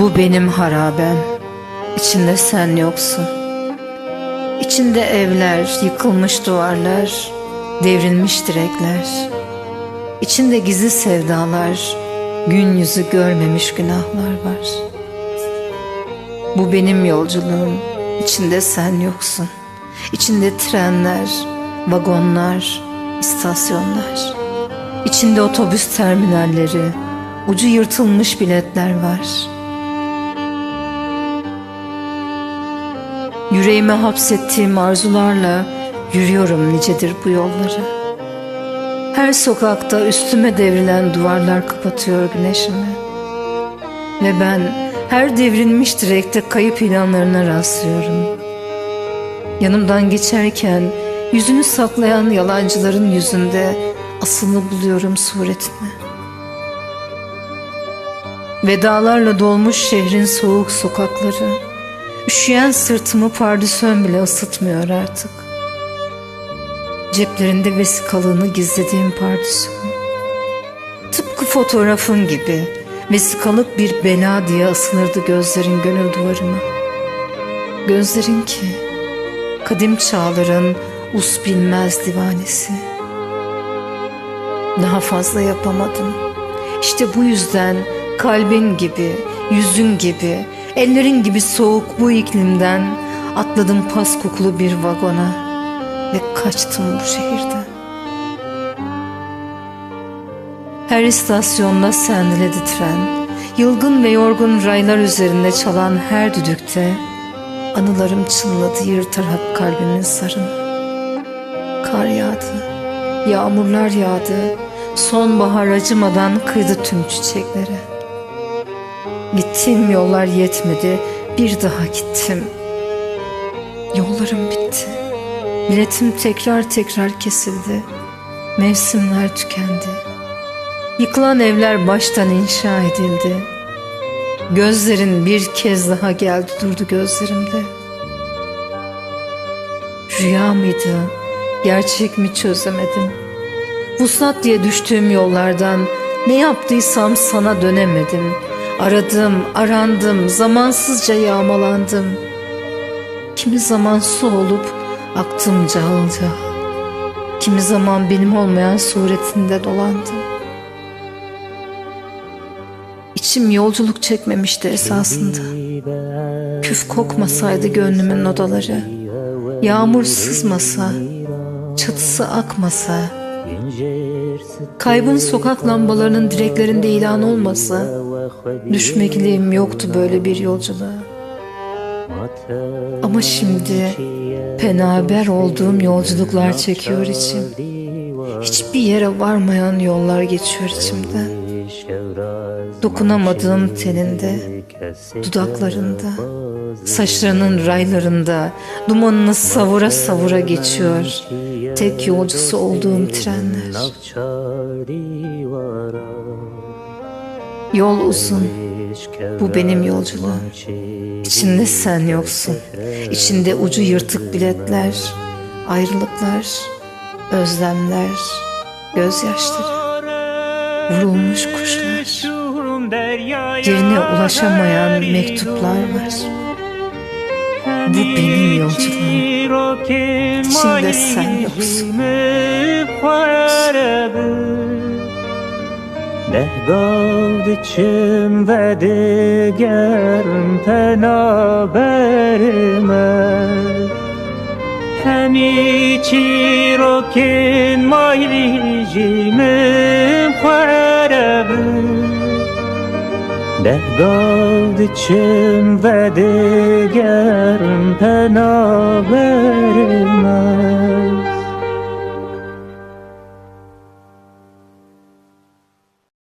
Bu benim harabem. İçinde sen yoksun. İçinde evler, yıkılmış duvarlar, devrilmiş direkler. İçinde gizli sevdalar, gün yüzü görmemiş günahlar var. Bu benim yolculuğum. İçinde sen yoksun. İçinde trenler, vagonlar, istasyonlar. İçinde otobüs terminalleri, ucu yırtılmış biletler var. Yüreğime hapsettiğim arzularla yürüyorum nicedir bu yolları. Her sokakta üstüme devrilen duvarlar kapatıyor güneşimi. Ve ben her devrilmiş direkte kayıp ilanlarına rastlıyorum. Yanımdan geçerken yüzünü saklayan yalancıların yüzünde asılı buluyorum suretini. Vedalarla dolmuş şehrin soğuk sokakları, üşüyen sırtımı pardüsön bile ısıtmıyor artık. Ceplerinde vesikalığını gizlediğim pardüsüm. Tıpkı fotoğrafın gibi vesikalık bir bela diye asılırdı gözlerin gönül duvarıma. Gözlerin ki kadim çağların us bilmez divanesi. Daha fazla yapamadım. İşte bu yüzden kalbin gibi, yüzün gibi, ellerin gibi soğuk bu iklimden atladım pas kokulu bir vagona ve kaçtım bu şehirden. Her istasyonda sendiledi tren. Yılgın ve yorgun raylar üzerinde çalan her düdükte anılarım çınladı yırtarak kalbimin sarını. Kar yağdı, yağmurlar yağdı, sonbahar acımadan kıydı tüm çiçeklere. Gittiğim yollar yetmedi, bir daha gittim. Yollarım bitti. Biletim tekrar tekrar kesildi. Mevsimler tükendi. Yıkılan evler baştan inşa edildi. Gözlerin bir kez daha geldi durdu gözlerimde. Rüya mıydı, gerçek mi çözemedim. Vuslat diye düştüğüm yollardan ne yaptıysam sana dönemedim. Aradım, arandım, zamansızca yağmalandım. Kimi zaman su olup aktım cağıl cağıl. Kimi zaman benim olmayan suretinde dolandım. İçim yolculuk çekmemişti esasında. Küf kokmasaydı gönlümün odaları, yağmur sızmasa, çatısı akmasa, kaybın sokak lambalarının direklerinde ilan olmasa, düşmekliyim yoktu böyle bir yolculuğa. Ama şimdi penaber olduğum yolculuklar çekiyor içim. Hiçbir yere varmayan yollar geçiyor içimden. Dokunamadığım teninde, dudaklarında, saçlarının raylarında dumanını savura savura geçiyor. Tek yolcusu olduğum trenler. Yol uzun, bu benim yolculuğum. İçinde sen yoksun. İçinde ucu yırtık biletler, ayrılıklar, özlemler, gözyaşları. Vurulmuş kuşlar. Yerine ulaşamayan mektuplar var. Bu benim yolculuğum. İçinde sen yoksun. Nehgavd içim ve digerim penaberime Hemi çirokin maylicimim xerebim Nehgavd içim ve digerim penaberime